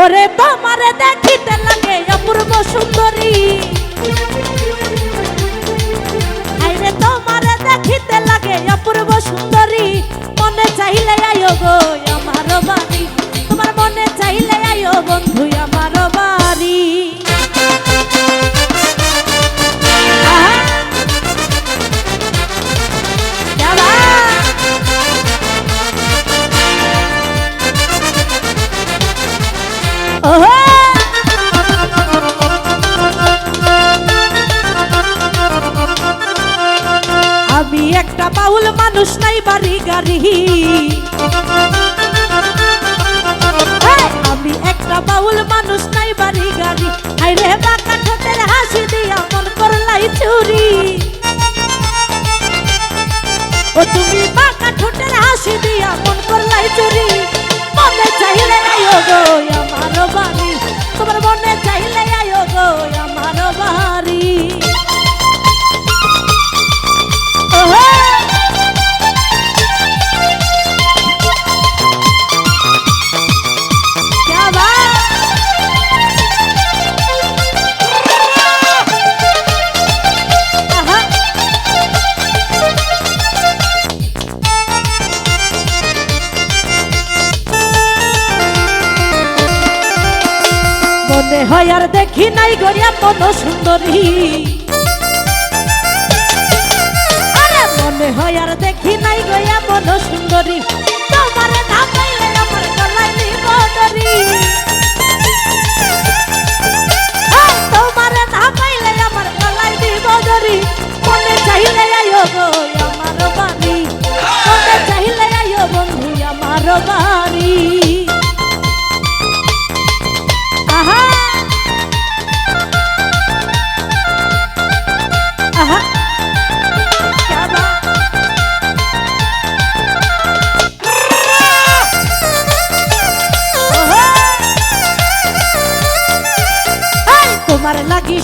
ওরে তোমারে দেখিতে লাগে অপূর্ব সুন্দরী। আইরে তোমারে দেখিতে লাগে অপূর্ব সুন্দরী। মনে চাইলে আয়ো গো। আমি একটা বাউল মানুষ, নাই বাড়ি গাড়ি। আমি একটা বাউল মানুষ, নাই বাড়ি গাড়ি। হাইরে বাঁকা ঠোঁটের হাসি দিয়া মন করলাই চুরি। ও তুমি বাঁকা ঠোঁটের হাসি দিয়া মন করলাই চুরি। মনে চাইলে আয়ো গো হয় আর দেখি নাই গড়িয়া মন সুন্দরী। মনে হয় আর দেখি নাই গয়া মন সুন্দরী। তোমার নাম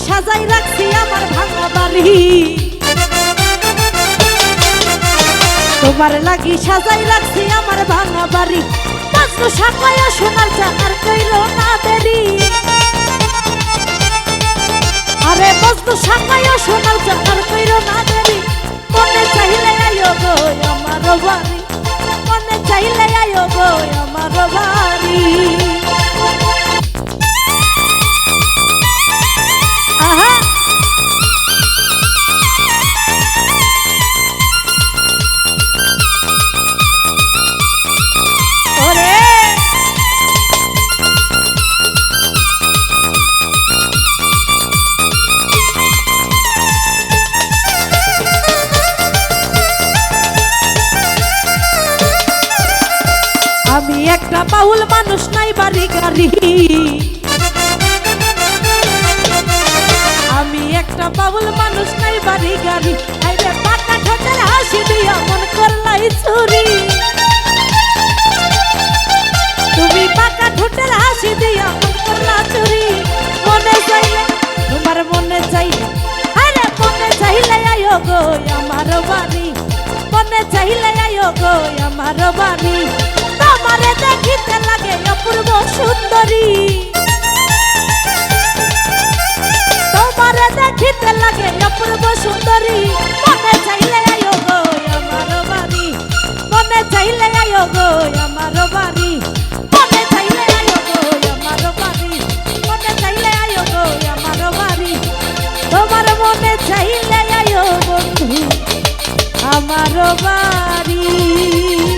সাজাই রাখছি আমার ভাঙা বাড়ি। তোমার লাগি সাজাই রাখছি আমার ভাঙা বাড়ি। বস্তু সাপায়া সোনার চাকার কইল না দেরি। আরে বস্তু সাপায়া সোনার চাকার কইল না দেরি। মনে চাইলে আয়ো গো আমার বাড়ি। মনে চাইলে আয়ো গো আমার বাড়ি। বাউল মানুষ নাই বাড়ি গাড়ি। আমি একটা বাউল মানুষ নাই বাড়ি গাড়ি। আইরে পাকা ঠোঁটের হাসি দিয়া মন করলাই চুরি তুমি পাকা ঠোঁটের হাসি দিয়া মন করলা চুরি মনে চাইলে, তোমার মনে চাইলে, আরে মনে চাইলে আয়ো গো আমার বাড়ি। মনে চাইলে আয়ো গো আমার বাড়ি। তোমারে দেখিতে লাগে অপূর্ব সুন্দরী। তোমারে দেখিতে লাগে অপূর্ব সুন্দরী। মনে চাইলে আয়ো গো আমার বাড়ি। মনে চাইলে আয়ো গো আমার বাড়ি। মনে চাইলে আয়ো গো আমার বাড়ি। মনে চাইলে আয়ো গো আমার বাড়ি। তোমার মনে আমার বাড়ি।